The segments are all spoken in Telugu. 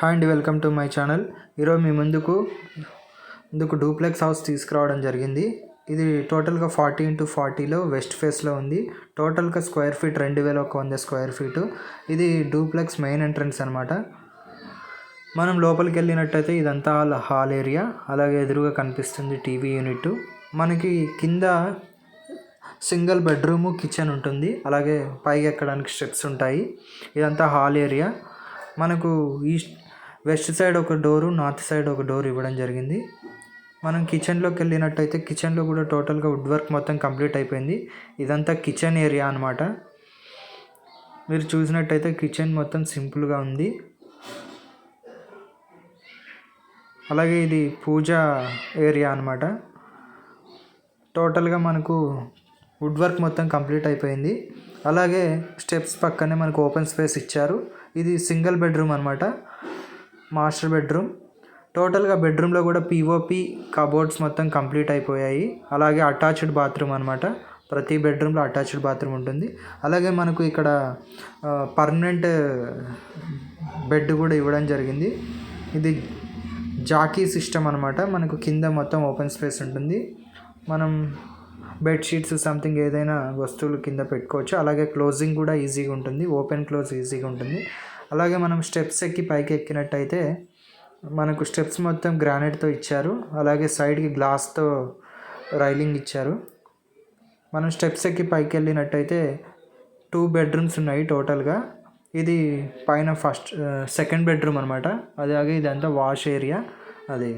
హాయ్ అండి వెల్కమ్ టు మై ఛానల్ ఈరోజు మీ ముందుకు ముందుకు డూప్లెక్స్ హౌస్ తీసుకురావడం జరిగింది. ఇది టోటల్గా ఫార్టీ ఇంటూ ఫార్టీలో వెస్ట్ ఫేస్లో ఉంది. టోటల్గా స్క్వేర్ ఫీట్ రెండు వేల ఒక వంద స్క్వేర్ ఫీటు ఇది డూప్లెక్స్ మెయిన్ ఎంట్రన్స్ అనమాట మనం లోపలికి వెళ్ళినట్టయితే ఇదంతా హాల్ ఏరియా అలాగే ఎదురుగా కనిపిస్తుంది టీవీ యూనిట్ మనకి కింద సింగిల్ బెడ్రూము కిచెన్ ఉంటుంది. అలాగే పైకి ఎక్కడానికి స్టెప్స్ ఉంటాయి. ఇదంతా హాల్ ఏరియా మనకు ఈస్ట్ వెస్ట్ సైడ్ ఒక డోరు నార్త్ సైడ్ ఒక డోర్ ఇవ్వడం జరిగింది. మనం కిచెన్లోకి వెళ్ళినట్టయితే కిచెన్లో కూడా టోటల్గా వుడ్ వర్క్ మొత్తం కంప్లీట్ అయిపోయింది. ఇదంతా కిచెన్ ఏరియా అనమాట మీరు చూసినట్టయితే కిచెన్ మొత్తం సింపుల్గా ఉంది. అలాగే ఇది పూజ ఏరియా అనమాట టోటల్గా మనకు వుడ్ వర్క్ మొత్తం కంప్లీట్ అయిపోయింది. అలాగే స్టెప్స్ పక్కనే మనకు ఓపెన్ స్పేస్ ఇచ్చారు. ఇది సింగిల్ బెడ్రూమ్ అనమాట మాస్టర్ బెడ్రూమ్. టోటల్గా బెడ్రూమ్లో కూడా పిఓపి కబోర్డ్స్ మొత్తం కంప్లీట్ అయిపోయాయి. అలాగే అటాచ్డ్ బాత్రూమ్ అనమాట ప్రతి బెడ్రూమ్లో అటాచ్డ్ బాత్రూమ్ ఉంటుంది. అలాగే మనకు ఇక్కడ పర్మనెంట్ బెడ్ కూడా ఇవ్వడం జరిగింది. ఇది జాకీ సిస్టమ్ అనమాట మనకు కింద మొత్తం ఓపెన్ స్పేస్ ఉంటుంది. మనం బెడ్షీట్స్ సంథింగ్ ఏదైనా వస్తువులు కింద పెట్టుకోవచ్చు. అలాగే క్లోజింగ్ కూడా ఈజీగా ఉంటుంది. ఓపెన్ క్లోజ్ ఈజీగా ఉంటుంది. అలాగే మనం స్టెప్స్ ఎక్కి పైకి ఎక్కినట్టయితే మనకు స్టెప్స్ మొత్తం గ్రానైట్తో ఇచ్చారు. అలాగే సైడ్కి గ్లాస్తో రైలింగ్ ఇచ్చారు. మనం స్టెప్స్ ఎక్కి పైకి వెళ్ళినట్టయితే టూ బెడ్రూమ్స్ ఉన్నాయి టోటల్గా. ఇది పైన ఫస్ట్ సెకండ్ బెడ్రూమ్ అనమాట అలాగే ఇదంతా వాష్ ఏరియా. అది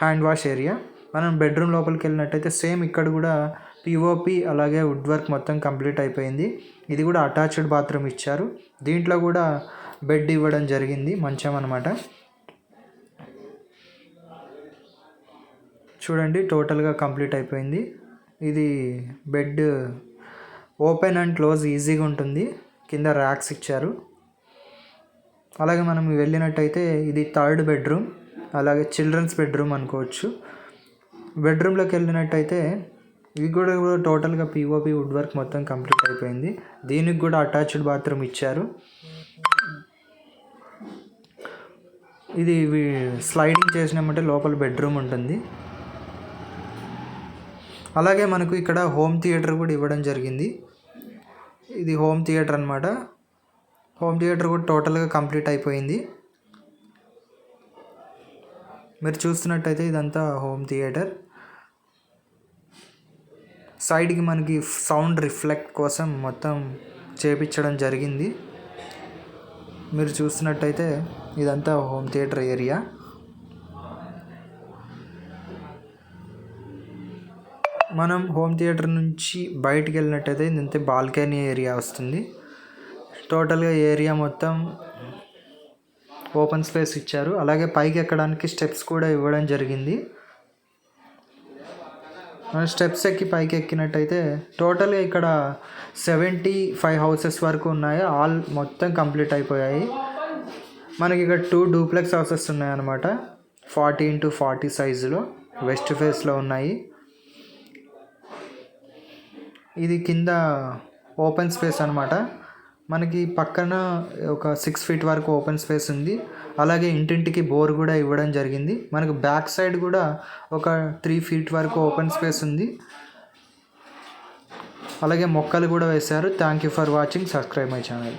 హ్యాండ్ వాష్ ఏరియా. మనం బెడ్రూమ్ లోపలికి వెళ్ళినట్టయితే సేమ్ ఇక్కడ కూడా పిఓపి అలాగే వుడ్ వర్క్ మొత్తం కంప్లీట్ అయిపోయింది. ఇది కూడా అటాచ్డ్ బాత్రూమ్ ఇచ్చారు. దీంట్లో కూడా బెడ్ ఇవ్వడం జరిగింది. మంచం అనమాట చూడండి టోటల్గా కంప్లీట్ అయిపోయింది. ఇది బెడ్ ఓపెన్ అండ్ క్లోజ్ ఈజీగా ఉంటుంది. కింద ర్యాక్స్ ఇచ్చారు. అలాగే మనం వెళ్ళినట్టయితే ఇది థర్డ్ బెడ్రూమ్ అలాగే చిల్డ్రన్స్ బెడ్రూమ్ అనుకోవచ్చు. బెడ్రూమ్లోకి వెళ్ళినట్టయితే ఇవి కూడా టోటల్గా పిఓపి వుడ్ వర్క్ మొత్తం కంప్లీట్ అయిపోయింది. దీనికి కూడా అటాచ్డ్ బాత్రూమ్ ఇచ్చారు. ఇది స్లైడింగ్ చేసినామంటే లోపల బెడ్రూమ్ ఉంటుంది. అలాగే మనకు ఇక్కడ హోమ్ థియేటర్ కూడా ఇవ్వడం జరిగింది. ఇది హోమ్ థియేటర్ అనమాట హోమ్ థియేటర్ కూడా టోటల్గా కంప్లీట్ అయిపోయింది. మీరు చూస్తున్నట్టయితే ఇదంతా హోమ్ థియేటర్. సైడ్కి మనకి సౌండ్ రిఫ్లెక్ట్ కోసం మొత్తం చేపించడం జరిగింది. మీరు చూస్తున్నట్టయితే ఇదంతా హోమ్ థియేటర్ ఏరియా. మనం హోమ్ థియేటర్ నుంచి బయటికి వెళ్ళినట్టయితే ఇదంతా బాల్కనీ ఏరియా వస్తుంది. టోటల్గా ఏరియా మొత్తం ఓపెన్ స్పేస్ ఇచ్చారు. అలాగే పైకి ఎక్కడానికి స్టెప్స్ కూడా ఇవ్వడం జరిగింది. మనం స్టెప్స్ ఎక్కి పైకి ఎక్కినట్టయితే టోటల్గా ఇక్కడ సెవెంటీ ఫైవ్ హౌసెస్ వరకు ఉన్నాయి. ఆల్ మొత్తం కంప్లీట్ అయిపోయాయి. మనకి ఇక్కడ టూ డూప్లెక్స్ హౌసెస్ ఉన్నాయన్నమాట. ఫార్టీ ఇంటూ ఫార్టీ సైజులో వెస్ట్ ఫేస్లో ఉన్నాయి. ఇది కింద ఓపెన్ స్పేస్ అనమాట మనకి పక్కన ఒక సిక్స్ ఫీట్ వరకు ఓపెన్ స్పేస్ ఉంది. అలాగే ఇంటింటికి బోర్ కూడా ఇవ్వడం జరిగింది. మనకు బ్యాక్ సైడ్ కూడా ఒక త్రీ ఫీట్ వరకు ఓపెన్ స్పేస్ ఉంది. అలాగే మొక్కలు కూడా వేశారు. Thank you for watching subscribe my channel